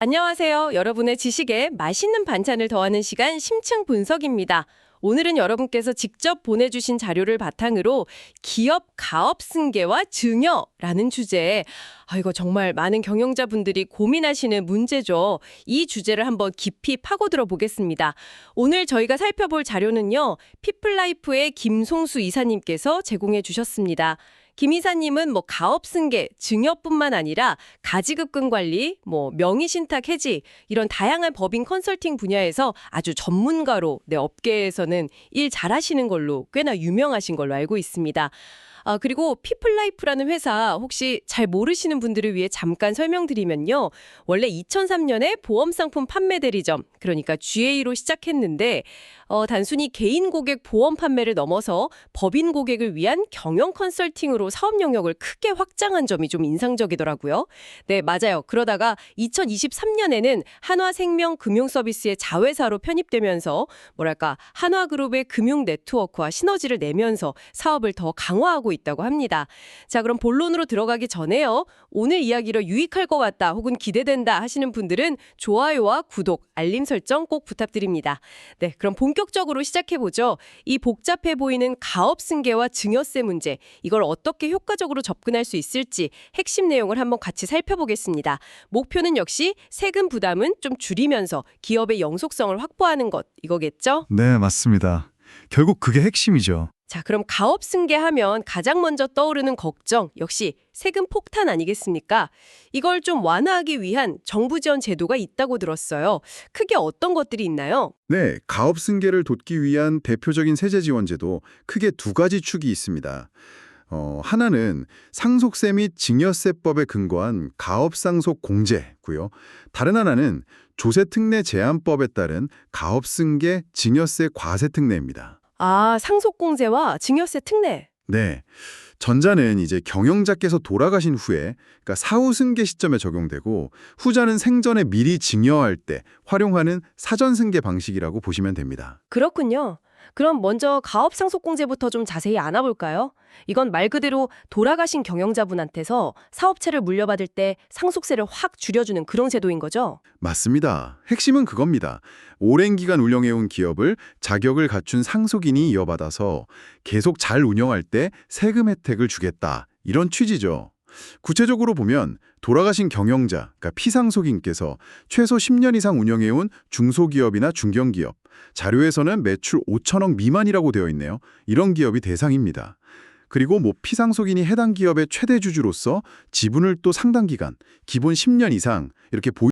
안녕하세요. 여러분의 지식에 맛있는 반찬을 더하는 시간 심층 분석입니다. 오늘은 여러분께서 직접 보내주신 자료를 바탕으로 기업 가업 승계와 증여라는 주제에 아, 이거 정말 많은 경영자분들이 고민하시는 문제죠. 이 주제를 한번 깊이 파고들어 보겠습니다. 오늘 저희가 살펴볼 자료는요. 피플라이프의 김송수 이사님께서 제공해 주셨습니다. 김 이사님은 뭐 가업 승계, 증여뿐만 아니라 가지급금 관리, 뭐 명의 신탁 해지 이런 다양한 법인 컨설팅 분야에서 아주 전문가로 내 업계에서는 일 잘하시는 걸로 꽤나 유명하신 걸로 알고 있습니다. 아, 그리고 피플라이프라는 회사 혹시 잘 모르시는 분들을 위해 잠깐 설명드리면요. 원래 2003년에 보험상품 판매 대리점, 그러니까 GA로 시작했는데 어, 단순히 개인 고객 보험 판매를 넘어서 법인 고객을 위한 경영 컨설팅으로 사업 영역을 크게 확장한 점이 좀 인상적이더라고요. 네, 맞아요. 그러다가 2023년에는 한화생명 금융서비스의 자회사로 편입되면서 뭐랄까 한화그룹의 금융 네트워크와 시너지를 내면서 사업을 더 강화하고 있다고 합니다. 자, 그럼 본론으로 들어가기 전에요. 오늘 이야기로 유익할 것 같다 혹은 기대된다 하시는 분들은 좋아요와 구독, 알림 설정 꼭 부탁드립니다. 네, 그럼 본격적으로 시작해보죠. 이 복잡해 보이는 가업 승계와 증여세 문제, 이걸 어떻게 효과적으로 접근할 수 있을지 핵심 내용을 한번 같이 살펴보겠습니다. 목표는 역시 세금 부담은 좀 줄이면서 기업의 영속성을 확보하는 것, 이거겠죠? 네, 맞습니다. 결국 그게 핵심이죠. 자, 그럼 가업 승계 하면 가장 먼저 떠오르는 걱정 역시 세금 폭탄 아니겠습니까? 이걸 좀 완화하기 위한 정부 지원 제도가 있다고 들었어요. 크게 어떤 것들이 있나요? 네, 가업 승계를 돕기 위한 대표적인 세제 지원 제도 크게 두 가지 축이 있습니다. 어, 하나는 상속세 및 증여세법에 근거한 가업상속 공제고요. 다른 하나는 조세특례 제한법에 따른 가업승계 증여세 과세 특례입니다. 아, 상속공제와 증여세 특례. 네. 전자는 이제 경영자께서 돌아가신 후에 그러니까 사후 승계 시점에 적용되고 후자는 생전에 미리 증여할 때 활용하는 사전 승계 방식이라고 보시면 됩니다. 그렇군요. 그럼 먼저 가업 상속공제부터 좀 자세히 알아볼까요? 이건 말 그대로 돌아가신 경영자분한테서 사업체를 물려받을 때 상속세를 확 줄여주는 그런 제도인 거죠? 맞습니다. 핵심은 그겁니다. 오랜 기간 운영해온 기업을 자격을 갖춘 상속인이 이어받아서 계속 잘 운영할 때 세금 혜택을 주겠다. 이런 취지죠. 구체적으로 보면 돌아가신 경영자, 그러니까 피상속인께서 최소 10년 이상 운영해온 중소기업이나 중견기업, 자료에서는 매출 5천억 미만이라고 되어 있네요. 이런 기업이 대상입니다. 그리고 뭐 피상속인이 해당 기업의 최대 주주로서 지분을 또 상당 기간, 기본 10년 이상 이렇게 보유